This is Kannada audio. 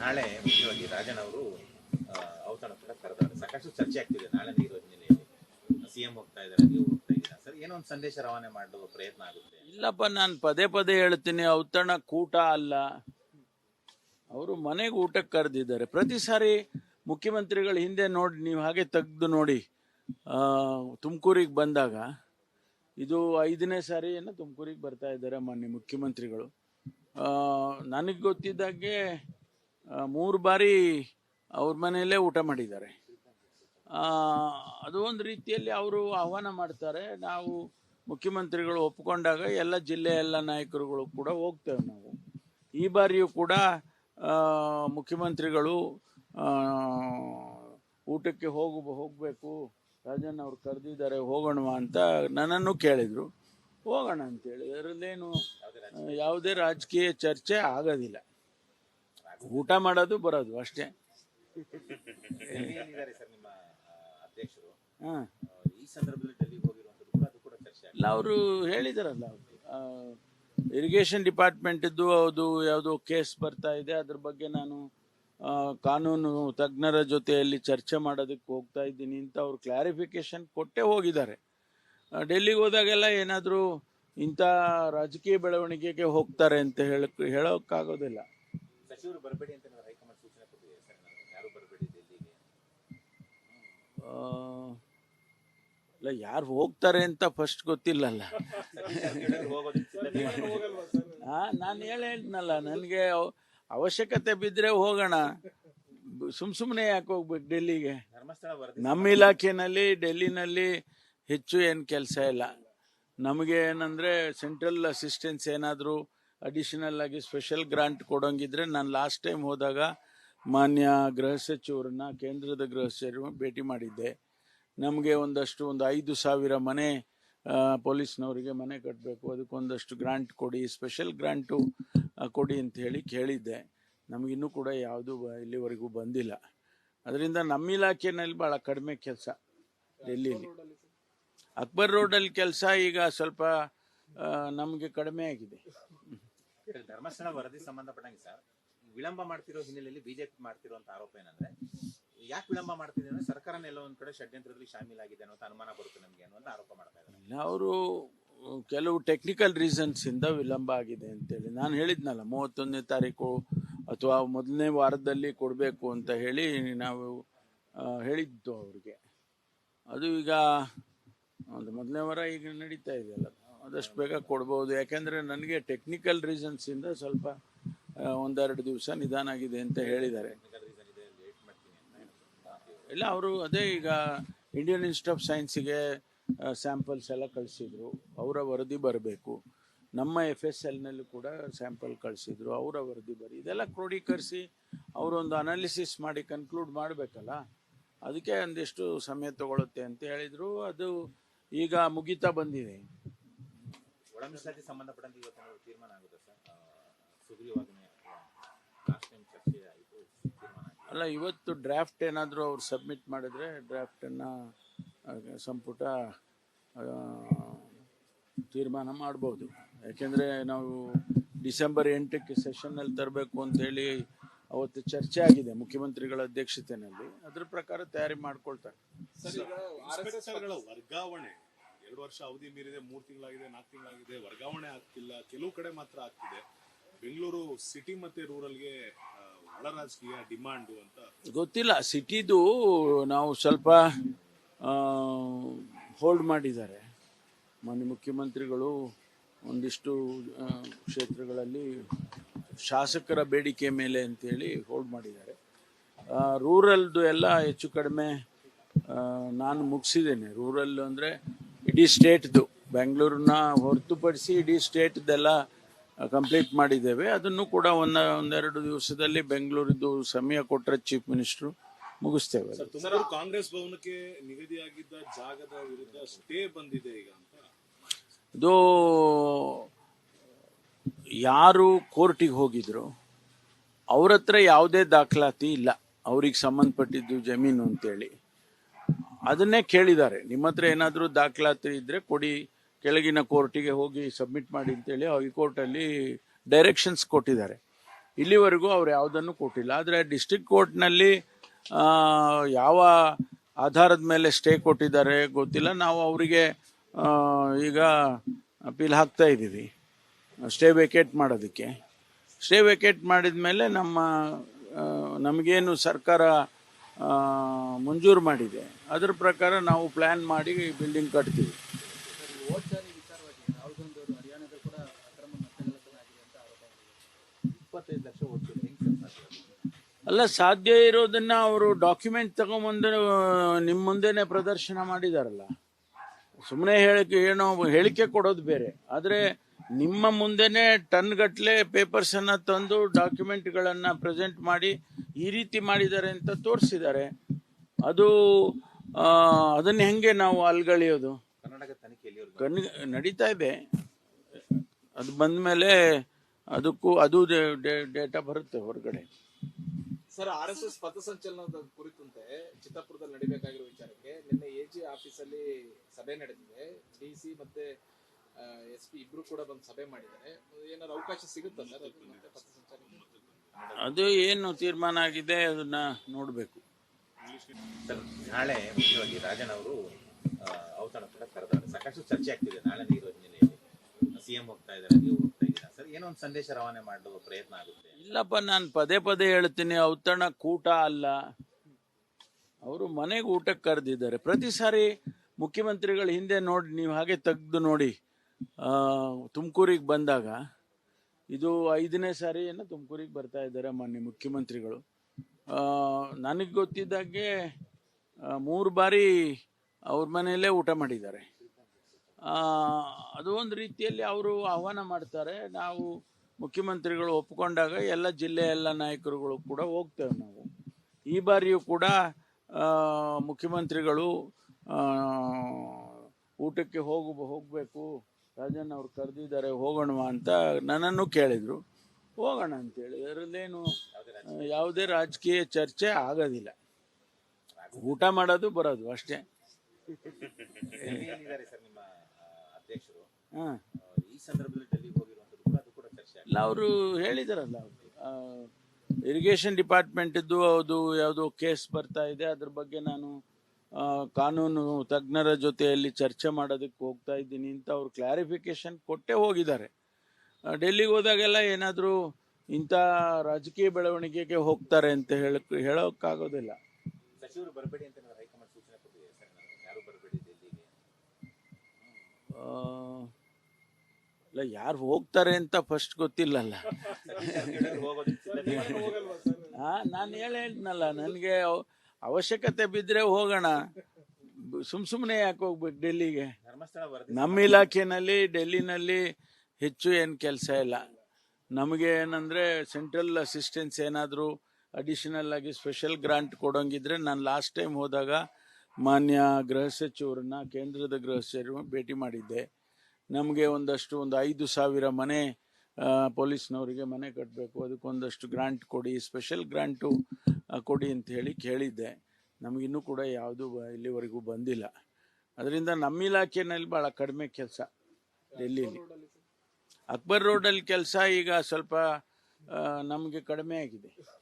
ನಾಳೆ ಮುಖ್ಯವಾಗಿ ರಾಜನ್ ಅವರು ಔತಣ ಕೂಡ ಕರೆದವರು. ಸಾಕಷ್ಟು ಚರ್ಚೆ ಆಗ್ತಿದೆ ನಾಳೆ ನೀರು ಹಿನ್ನೆಲೆಯಲ್ಲಿ. ಸಿಎಂ ಹೋಗ್ತಾ ಇದ್ದಾರೆ, ನೀವು ಹೋಗ್ತಾ ಇದ್ದೀರಾ? ಸರ್, ಏನೋ ಒಂದು ಸಂದೇಶ ರವಾನೆ ಮಾಡುವ ಪ್ರಯತ್ನ ಆಗುತ್ತೆ. ಇಲ್ಲಪ್ಪ, ನಾನು ಪದೇ ಪದೇ ಹೇಳ್ತೀನಿ, ಔತಣ ಕೂಟ ಅಲ್ಲ. ಅವರು ಮನೆಗೆ ಊಟಕ್ಕೆ ಕರೆದಿದ್ದಾರೆ. ಪ್ರತಿ ಸಾರಿ ಮುಖ್ಯಮಂತ್ರಿಗಳ ಹಿಂದೆ ನೋಡಿ, ನೀವು ಹಾಗೆ ತೆಗೆದು ನೋಡಿ ತುಮಕೂರಿಗೆ ಬಂದಾಗ, ಇದು ಐದನೇ ಸಾರಿ ಏನೋ ತುಮಕೂರಿಗೆ ಬರ್ತಾ ಇದ್ದಾರೆ ಮಾನ್ಯ ಮುಖ್ಯಮಂತ್ರಿಗಳು. ನನಗೆ ಗೊತ್ತಿದ್ದಾಗೆ ಮೂರು ಬಾರಿ ಅವ್ರ ಮನೆಯಲ್ಲೇ ಊಟ ಮಾಡಿದ್ದಾರೆ. ಅದು ಒಂದು ರೀತಿಯಲ್ಲಿ ಅವರು ಆಹ್ವಾನ ಮಾಡ್ತಾರೆ. ನಾವು ಮುಖ್ಯಮಂತ್ರಿಗಳು ಒಪ್ಪಿಕೊಂಡಾಗ ಎಲ್ಲ ಜಿಲ್ಲೆ ಎಲ್ಲ ನಾಯಕರುಗಳು ಕೂಡ ಹೋಗ್ತೇವೆ ನಾವು. ಈ ಬಾರಿಯೂ ಕೂಡ ಮುಖ್ಯಮಂತ್ರಿಗಳು ಊಟಕ್ಕೆ ಹೋಗು, ಹೋಗಬೇಕು ರಾಜನ್ ಅವ್ರು ಕರೆದಿದ್ದಾರೆ, ಹೋಗೋಣವಾ ಅಂತ ನನ್ನನ್ನು ಕೇಳಿದರು. ಹೋಗೋಣ ಅಂತೇಳಿ. ಅದರಲ್ಲೇನು ಯಾವುದೇ ರಾಜಕೀಯ ಚರ್ಚೆ ಆಗೋದಿಲ್ಲ. ಊಟ ಮಾಡೋದು ಬರೋದು ಅಷ್ಟೇ. ಹಾಂ. ಇಲ್ಲ ಅವರು ಹೇಳಿದಾರಲ್ಲ ಇರಿಗೇಷನ್ ಡಿಪಾರ್ಟ್ಮೆಂಟಿದ್ದು ಅದು ಯಾವುದೋ ಕೇಸ್ ಬರ್ತಾ ಇದೆ ಅದ್ರ ಬಗ್ಗೆ ನಾನು ಕಾನೂನು ತಜ್ಞರ ಜೊತೆಯಲ್ಲಿ ಚರ್ಚೆ ಮಾಡೋದಕ್ಕೆ ಹೋಗ್ತಾ ಇದ್ದೀನಿ ಅಂತ ಅವರು ಕ್ಲಾರಿಫಿಕೇಶನ್ ಕೊಟ್ಟೇ ಹೋಗಿದ್ದಾರೆ. ಡೆಲ್ಲಿಗೆ ಹೋದಾಗೆಲ್ಲ ಏನಾದರೂ ಇಂಥ ರಾಜಕೀಯ ಬೆಳವಣಿಗೆಗೆ ಹೋಗ್ತಾರೆ ಅಂತ ಹೇಳಕ್ ಹೇಳೋಕ್ಕಾಗೋದಿಲ್ಲ. ಸಚಿವರು ಬರಬೇಡಿ ಅಂತ ಹೈಕಮಾಂಡ್ ಸೂಚನೆ ಕೊಟ್ಟಿದೆ ಸರ್? ಯಾರು ಬರಬೇಡಿ ಡೆಲ್ಲಿಗೆ ಇಲ್ಲ ಯಾರು ಹೋಗ್ತಾರೆ ಅಂತ ಫಸ್ಟ್ ಗೊತ್ತಿಲ್ಲಲ್ಲ. ನಾನು ಹೇಳ ಹೇಳ್ತೀನಲ್ಲ ನನಗೆ ಅವಶ್ಯಕತೆ ಬಿದ್ದರೆ ಹೋಗೋಣ. ಸುಮ್ ಸುಮ್ಮನೆ ಯಾಕೆ ಹೋಗ್ಬೇಕು ಡೆಲ್ಲಿಗೆ ನಮ್ಮ ಇಲಾಖೆನಲ್ಲಿ ಡೆಲ್ಲಿನಲ್ಲಿ ಹೆಚ್ಚು ಏನು ಕೆಲಸ ಇಲ್ಲ. ನಮಗೆ ಏನಂದರೆ ಸೆಂಟ್ರಲ್ ಅಸಿಸ್ಟೆನ್ಸ್ ಏನಾದರೂ ಅಡಿಷನಲ್ ಆಗಿ ಸ್ಪೆಷಲ್ ಗ್ರಾಂಟ್ ಕೊಡೋಂಗಿದ್ರೆ ನಾನು ಲಾಸ್ಟ್ ಟೈಮ್ ಹೋದಾಗ ಮಾನ್ಯ ಗೃಹ ಸಚಿವರನ್ನ, ಕೇಂದ್ರದ ಗೃಹ ಸಚಿವರು ಭೇಟಿ ಮಾಡಿದ್ದೆ. ನಮಗೆ ಒಂದಷ್ಟು ಒಂದು ಐದು ಸಾವಿರ ಮನೆ ಪೊಲೀಸ್ನವರಿಗೆ ಮನೆ ಕಟ್ಟಬೇಕು ಅದಕ್ಕೊಂದಷ್ಟು ಗ್ರಾಂಟ್ ಕೊಡಿ ಸ್ಪೆಷಲ್ ಗ್ರಾಂಟು ಕೊಡಿ ಅಂತ ಹೇಳಿ ಕೇಳಿದ್ದೆ. ನಮಗಿನ್ನೂ ಕೂಡ ಯಾವುದೂ ಇಲ್ಲಿವರೆಗೂ ಬಂದಿಲ್ಲ. ಅದರಿಂದ ನಮ್ಮ ಇಲಾಖೆಯಲ್ಲಿ ಭಾಳ ಕಡಿಮೆ ಕೆಲಸ ಡೆಲ್ಲಿಲಿ ಅಕ್ಬರ್ ರೋಡಲ್ಲಿ ಕೆಲಸ ಈಗ ಸ್ವಲ್ಪ ನಮಗೆ ಕಡಿಮೆ ಆಗಿದೆ. ಧರ್ಮಸ್ಥಳ ವರದಿ ಸಂಬಂಧಪಟ್ಟಂಗೆ ಸರ್, ವಿಳಂಬ ಮಾಡ್ತಿರೋ ಹಿನ್ನೆಲೆಯಲ್ಲಿ ಬಿಜೆಪಿ ಮಾಡ್ತಿರುವಂತ ಆರೋಪ ಏನಂದ್ರೆ, ಯಾಕೆ ವಿಳಂಬ ಮಾಡ್ತಿದೆ ಅಂದ್ರೆ ಸರ್ಕಾರನ ಎಲ್ಲ ಒಂದ್ ಕಡೆ ಷಡ್ಯಂತ್ರದಲ್ಲಿ ಶಾಮೀಲಾಗಿದೆ ಅನ್ನೋ ಅನುಮಾನ ಬರುತ್ತೆ ನಮ್ಗೆ ಅನ್ನೋ ಆರೋಪ ಮಾಡ್ತಾ ಇದ್ದಾರೆ. ಅವರು ಕೆಲವು ಟೆಕ್ನಿಕಲ್ ರೀಸನ್ಸ್ ಇಂದ ವಿಳಂಬ ಆಗಿದೆ ಅಂತೇಳಿ ನಾನು ಹೇಳಿದ್ನಲ್ಲ, ಮೂವತ್ತೊಂದನೇ ತಾರೀಕು ಅಥವಾ ಮೊದಲನೇ ವಾರದಲ್ಲಿ ಕೊಡಬೇಕು ಅಂತ ಹೇಳಿ ನಾವು ಹೇಳಿದ್ದು ಅವ್ರಿಗೆ. ಅದು ಈಗ ಒಂದು ಮೊದಲನೇ ವಾರ ಈಗ ನಡೀತಾ ಇದೆಯಲ್ಲ ಆದಷ್ಟು ಬೇಗ ಕೊಡ್ಬೋದು. ಯಾಕೆಂದರೆ ನನಗೆ ಟೆಕ್ನಿಕಲ್ ರೀಸನ್ಸಿಂದ ಸ್ವಲ್ಪ ಒಂದೆರಡು ದಿವಸ ನಿಧಾನ ಆಗಿದೆ ಅಂತ ಹೇಳಿದ್ದಾರೆ. ಇಲ್ಲ, ಅವರು ಅದೇ ಈಗ ಇಂಡಿಯನ್ ಇನ್ಸ್ಟಿಟ್ಯೂಟ್ ಆಫ್ ಸೈನ್ಸಿಗೆ ಸ್ಯಾಂಪಲ್ಸ್ ಎಲ್ಲ ಕಳಿಸಿದ್ರು. ಅವರ ವರದಿ ಬರಬೇಕು. ನಮ್ಮ ಎಫ್ ಎಸ್ ಎಲ್ನಲ್ಲೂ ಕೂಡ ಸ್ಯಾಂಪಲ್ ಕಳಿಸಿದ್ರು. ಅವರ ವರದಿ ಬರಿ. ಇದೆಲ್ಲ ಕ್ರೋಢೀಕರಿಸಿ ಅವರೊಂದು ಅನಾಲಿಸಿಸ್ ಮಾಡಿ ಕನ್ಕ್ಲೂಡ್ ಮಾಡಬೇಕಲ್ಲ. ಅದಕ್ಕೆ ಒಂದಿಷ್ಟು ಸಮಯ ತಗೊಳುತ್ತೆ ಅಂತ ಹೇಳಿದರು. ಅದು ಈಗ ಮುಗಿತಾ ಬಂದಿದೆ. ಒಳ ಮೀಸಲಾತಿ ಸಂಬಂಧಪಟ್ಟಂತೆ ಇವತ್ತು ತೀರ್ಮಾನ ಆಗುತ್ತೆ ಸರ್. ಸುಗ್ರೀವಾಜ್ಞೆ ಲಾಸ್ಟ್ ಟೈಮ್ ಚರ್ಚೆ ಆಯಿತು ತೀರ್ಮಾನ ಅಲ್ಲ ಇವತ್ತು ಡ್ರಾಫ್ಟ್ ಏನಾದರೂ ಅವ್ರು ಸಬ್ಮಿಟ್ ಮಾಡಿದ್ರೆ ಡ್ರಾಫ್ಟನ್ನು ಸಂಪುಟ ತೀರ್ಮಾನ ಮಾಡ್ಬೋದು. ಯಾಕೆಂದರೆ ನಾವು ಡಿಸೆಂಬರ್ ಎಂಟಕ್ಕೆ ಸೆಷನ್ನಲ್ಲಿ ತರಬೇಕು ಅಂತೇಳಿ ಅವತ್ತು ಚರ್ಚೆ ಆಗಿದೆ ಮುಖ್ಯಮಂತ್ರಿಗಳ ಅಧ್ಯಕ್ಷತೆಯಲ್ಲಿ. ಅದ್ರ ಪ್ರಕಾರ ತಯಾರಿ ಮಾಡ್ಕೊಳ್ತಾರೆ. ವರ್ಗಾವಣೆ. ಎರಡು ವರ್ಷ ಅವಧಿ ಮೀರಿದೆ, ಮೂರು ತಿಂಗಳಾಗಿದೆ, ನಾಲ್ಕು ತಿಂಗಳಾಗಿದೆ, ವರ್ಗಾವಣೆ ಆಗ್ತಿಲ್ಲ, ಕೆಲವು ಕಡೆ ಮಾತ್ರ ಆಗ್ತಿದೆ. ಬೆಂಗಳೂರು ಸಿಟಿ ಮತ್ತೆ ರೂರಲ್ಗೆ ಒಳ ರಾಜಕೀಯ ಡಿಮಾಂಡು ಅಂತ ಗೊತ್ತಿಲ್ಲ. ಸಿಟಿದು ನಾವು ಸ್ವಲ್ಪ ಹೋಲ್ಡ್ ಮಾಡಿದ್ದಾರೆ. ಮಾನ್ಯ ಮುಖ್ಯಮಂತ್ರಿಗಳು ಒಂದಿಷ್ಟು ಕ್ಷೇತ್ರಗಳಲ್ಲಿ ಶಾಸಕರ ಬೇಡಿಕೆ ಮೇಲೆ ಅಂತೇಳಿ ಹೋಲ್ಡ್ ಮಾಡಿದ್ದಾರೆ. ರೂರಲ್ದು ಎಲ್ಲ ಹೆಚ್ಚು ಕಡಿಮೆ ನಾನು ಮುಗಿಸಿದ್ದೇನೆ. ರೂರಲ್ ಅಂದರೆ ಇಡೀ ಸ್ಟೇಟ್ದು ಬೆಂಗಳೂರನ್ನ ಹೊರತುಪಡಿಸಿ ಇಡೀ ಸ್ಟೇಟ್ದೆಲ್ಲ ಕಂಪ್ಲೀಟ್ ಮಾಡಿದ್ದೇವೆ. ಅದನ್ನು ಕೂಡ ಒಂದ ಒಂದೆರಡು ದಿವಸದಲ್ಲಿ ಬೆಂಗಳೂರಿದ್ದು ಸಮಯ ಕೊಟ್ಟರೆ ಚೀಫ್ ಮಿನಿಸ್ಟ್ರು ಮುಗಿಸ್ತೇವೆ. ಕಾಂಗ್ರೆಸ್ ಭವನಕ್ಕೆ ನಿಗದಿಯಾಗಿದ್ದ ಜಾಗದ ವಿರುದ್ಧ ಸ್ಟೇ ಬಂದಿದೆ ಈಗ ಇದು ಯಾರು ಕೋರ್ಟಿಗೆ ಹೋಗಿದ್ರು ಅವ್ರ ಹತ್ರ ಯಾವುದೇ ದಾಖಲಾತಿ ಇಲ್ಲ. ಅವ್ರಿಗೆ ಸಂಬಂಧಪಟ್ಟಿದ್ದು ಜಮೀನು ಅಂತೇಳಿ. ಅದನ್ನೇ ಕೇಳಿದ್ದಾರೆ. ನಿಮ್ಮ ಹತ್ರ ಏನಾದರೂ ದಾಖಲಾತಿ ಇದ್ದರೆ ಕೊಡಿ, ಕೆಳಗಿನ ಕೋರ್ಟಿಗೆ ಹೋಗಿ ಸಬ್ಮಿಟ್ ಮಾಡಿ ಅಂತೇಳಿ ಹೈಕೋರ್ಟಲ್ಲಿ ಡೈರೆಕ್ಷನ್ಸ್ ಕೊಟ್ಟಿದ್ದಾರೆ. ಇಲ್ಲಿವರೆಗೂ ಅವ್ರು ಯಾವುದನ್ನು ಕೊಟ್ಟಿಲ್ಲ. ಆದರೆ ಡಿಸ್ಟಿಕ್ ಕೋರ್ಟ್ನಲ್ಲಿ ಯಾವ ಆಧಾರದ ಮೇಲೆ ಸ್ಟೇ ಕೊಟ್ಟಿದ್ದಾರೆ ಗೊತ್ತಿಲ್ಲ. ನಾವು ಅವರಿಗೆ ಈಗ ಅಪೀಲ್ ಹಾಕ್ತಾ ಇದ್ದೀವಿ. ಸ್ಟೇ ವೇಕೇಟ್ ಮಾಡೋದಕ್ಕೆ. ಸ್ಟೇ ವೇಕೇಟ್ ಮಾಡಿದ ಮೇಲೆ ನಮ್ಮ ನಮಗೇನು ಸರ್ಕಾರ ಮಂಜೂರು ಮಾಡಿದೆ. ಅದರ ಪ್ರಕಾರ ನಾವು ಪ್ಲ್ಯಾನ್ ಮಾಡಿ ಬಿಲ್ಡಿಂಗ್ ಕಟ್ತೀವಿ? ಅಲ್ಲ, ಸಾಧ್ಯ ಇರೋದನ್ನ ಅವರು ಡಾಕ್ಯುಮೆಂಟ್ ತಗೊಂಬಂದು ನಿಮ್ಮ ಮುಂದೆನೆ ಪ್ರದರ್ಶನ ಮಾಡಿದಾರಲ್ಲ. ಸುಮ್ಮನೆ ಹೇಳಿಕೆ ಏನೋ ಹೇಳಿಕೆ ಕೊಡೋದು ಬೇರೆ. ಆದರೆ ನಿಮ್ಮ ಮುಂದೆನೆ ಟನ್ ಗಟ್ಟಲೆ ಪೇಪರ್ಸ್ ಅನ್ನ ತಂದು ಡಾಕ್ಯುಮೆಂಟ್ ಗಳನ್ನ ಪ್ರೆಸೆಂಟ್ ಮಾಡಿ ಈ ರೀತಿ ಮಾಡಿದ್ದಾರೆ ಅಂತ ತೋರಿಸಿದ್ದಾರೆ. ಅದು ಅದನ್ನ ಹೆಂಗೆ ನಾವು ಅಲ್ಗಳಿಯೋದು? ಕಣ್ ನಡೀತಾ ಇದೆ. ಅದು ಬಂದ ಮೇಲೆ ಅದಕ್ಕೂ ಅದು ಡೇಟಾ ಬರುತ್ತೆ ಹೊರಗಡೆ. ಸರ್ ಆರ್ ಎಸ್ ಎಸ್ ಪಥಸಂಚಲನದ ಕುರಿತಂತೆ ಚಿತ್ತಾಪುರದಲ್ಲಿ ನಡಿಬೇಕಾಗಿರೋ ವಿಚಾರಕ್ಕೆ ನಿನ್ನೆ ಎ ಜಿ ಆಫೀಸಲ್ಲಿ ಸಭೆ ನಡೆದಿದೆ. ಡಿ ಸಿ ಮತ್ತೆ ಎಸ್ ಪಿ ಇಬ್ರು ಕೂಡ ಬಂದು ಸಭೆ ಮಾಡಿದ್ದಾರೆ. ಏನಾದ್ರು ಅವಕಾಶ ಸಿಗುತ್ತಾ ಸರ್? ಅದು ಮತ್ತೆ ಪಥಸಂಚಲನ ಅದು ಏನು ತೀರ್ಮಾನ ಆಗಿದೆ ಅದನ್ನ ನೋಡಬೇಕು. ಸರ್ ನಾಳೆ ಮುಖ್ಯವಾಗಿ ರಾಜನ್ ಅವರು ಔತಣ ಕೂಡ ಕರೆದಾರೆ. ಸಾಕಷ್ಟು ಚರ್ಚೆ ಆಗ್ತಿದೆ. ನಾಳೆ ನೀರು ಹಿನ್ನೆಲೆಯಲ್ಲಿ ಸಿಎಂ ಹೋಗ್ತಾ ಇದ್ದಾರೆ ನೀವು ಹೋಗ್ತಾ ಇದ್ದೀರಾ? ಸರ್ ಏನೋ ಒಂದು ಸಂದೇಶ ರವಾನೆ ಮಾಡುವ ಪ್ರಯತ್ನ ಆಗುತ್ತೆ? ಇಲ್ಲಪ್ಪ ನಾನು ಪದೇ ಪದೇ ಹೇಳ್ತೀನಿ ಔತಣ ಕೂಟ ಅಲ್ಲ. ಅವರು ಮನೆಗೆ ಊಟಕ್ಕೆ ಕರೆದಿದ್ದಾರೆ. ಪ್ರತಿ ಸಾರಿ ಮುಖ್ಯಮಂತ್ರಿಗಳು ಹಿಂದೆ ನೋಡಿ ನೀವು ಹಾಗೆ ತೆಗೆದು ನೋಡಿ. ತುಮಕೂರಿಗೆ ಬಂದಾಗ ಇದು ಐದನೇ ಸಾರಿ ಏನೋ ತುಮಕೂರಿಗೆ ಬರ್ತಾ ಇದ್ದಾರೆ ಮಾನ್ಯ ಮುಖ್ಯಮಂತ್ರಿಗಳು. ನನಗೆ ಗೊತ್ತಿದ್ದಾಗೆ ಮೂರು ಬಾರಿ ಅವ್ರ ಮನೆಯಲ್ಲೇ ಊಟ ಮಾಡಿದ್ದಾರೆ. ಅದು ಒಂದು ರೀತಿಯಲ್ಲಿ ಅವರು ಆಹ್ವಾನ ಮಾಡ್ತಾರೆ. ನಾವು ಮುಖ್ಯಮಂತ್ರಿಗಳು ಒಪ್ಪಿಕೊಂಡಾಗ ಎಲ್ಲ ಜಿಲ್ಲೆ ಎಲ್ಲ ನಾಯಕರುಗಳು ಕೂಡ ಹೋಗ್ತೇವೆ ನಾವು. ಈ ಬಾರಿಯೂ ಕೂಡ ಮುಖ್ಯಮಂತ್ರಿಗಳು ಊಟಕ್ಕೆ ಹೋಗ, ಹೋಗಬೇಕು. ರಾಜನ್ ಅವ್ರು ಕರೆದಿದ್ದಾರೆ ಹೋಗೋಣವಾ ಅಂತ ನನ್ನನ್ನು ಕೇಳಿದರು. ಹೋಗೋಣ ಅಂತೇಳಿ ಅದರಲ್ಲೇನು ಯಾವುದೇ ರಾಜಕೀಯ ಚರ್ಚೆ ಆಗೋದಿಲ್ಲ. ಊಟ ಮಾಡೋದು ಬರೋದು ಅಷ್ಟೇ. ಹಾಂ. ಇಲ್ಲ ಅವರು ಹೇಳಿದಾರಲ್ಲ ಇರಿಗೇಷನ್ ಡಿಪಾರ್ಟ್ಮೆಂಟಿದ್ದು ಅದು ಯಾವುದೋ ಕೇಸ್ ಬರ್ತಾ ಇದೆ ಅದ್ರ ಬಗ್ಗೆ ನಾನು ಕಾನೂನು ತಜ್ಞರ ಜೊತೆಯಲ್ಲಿ ಚರ್ಚೆ ಮಾಡೋದಕ್ಕೆ ಹೋಗ್ತಾ ಇದ್ದೀನಿ ಅಂತ ಅವರು ಕ್ಲಾರಿಫಿಕೇಶನ್ ಕೊಟ್ಟೇ ಹೋಗಿದ್ದಾರೆ ಡೆಲ್ಲಿಗೆ ಹೋದಾಗೆಲ್ಲ ಏನಾದರೂ ಇಂಥ ರಾಜಕೀಯ ಬೆಳವಣಿಗೆಗೆ ಹೋಗ್ತಾರೆ ಅಂತ ಹೇಳಕ್ ಹೇಳೋಕ್ಕಾಗೋದಿಲ್ಲ ಇಲ್ಲ ಯಾರು ಹೋಗ್ತಾರೆ ಅಂತ ಫಸ್ಟ್ ಗೊತ್ತಿಲ್ಲಲ್ಲ ನಾನು ಸಿದ್ಧತೆ ಮಾಡ್ಕೊಂಡಿದ್ದಾರೆ. ಹಾ ನಾನು ಹೇಳಿದ್ನಲ್ಲ ನನಗೆ ಅವಶ್ಯಕತೆ ಬಿದ್ದರೆ ಹೋಗೋಣ. ಸುಮ್ ಸುಮ್ಮನೆ ಯಾಕೆ ಹೋಗ್ಬೇಕು ಡೆಲ್ಲಿಗೆ? ನಮ್ಮ ಇಲಾಖೆನಲ್ಲಿ ಡೆಲ್ಲಿನಲ್ಲಿ ಹೆಚ್ಚು ಏನು ಕೆಲಸ ಇಲ್ಲ. ನಮಗೆ ಏನಂದರೆ ಸೆಂಟ್ರಲ್ ಅಸಿಸ್ಟೆನ್ಸ್ ಏನಾದರೂ ಅಡಿಷನಲ್ ಆಗಿ ಸ್ಪೆಷಲ್ ಗ್ರಾಂಟ್ ಕೊಡೋಂಗಿದ್ರೆ ನಾನು ಲಾಸ್ಟ್ ಟೈಮ್ ಹೋದಾಗ ಮಾನ್ಯ ಗೃಹ ಸಚಿವರನ್ನ ಕೇಂದ್ರದ ಗೃಹ ಸಚಿವರು ಭೇಟಿ ಮಾಡಿದ್ದೆ. ನಮಗೆ ಒಂದಷ್ಟು ಒಂದು ಐದು ಸಾವಿರ ಮನೆ ಪೊಲೀಸ್ನವರಿಗೆ ಮನೆ ಕಟ್ಟಬೇಕು ಅದಕ್ಕೊಂದಷ್ಟು ಗ್ರಾಂಟ್ ಕೊಡಿ ಸ್ಪೆಷಲ್ ಗ್ರಾಂಟು ಕೊಡಿ ಅಂತ ಹೇಳಿ ಕೇಳಿದ್ದೆ. ನಮಗಿನ್ನೂ ಕೂಡ ಯಾವುದೂ ಇಲ್ಲಿವರೆಗೂ ಬಂದಿಲ್ಲ. ಅದರಿಂದ ನಮ್ಮ ಇಲಾಖೆಯಲ್ಲಿ ಭಾಳ ಕಡಿಮೆ ಕೆಲಸ ಡೆಲ್ಲಿಲಿ. ಅಕ್ಬರ್ ರೋಡಲ್ಲಿ ಕೆಲಸ ಈಗ ಸ್ವಲ್ಪ ನಮಗೆ ಕಡಿಮೆ ಆಗಿದೆ.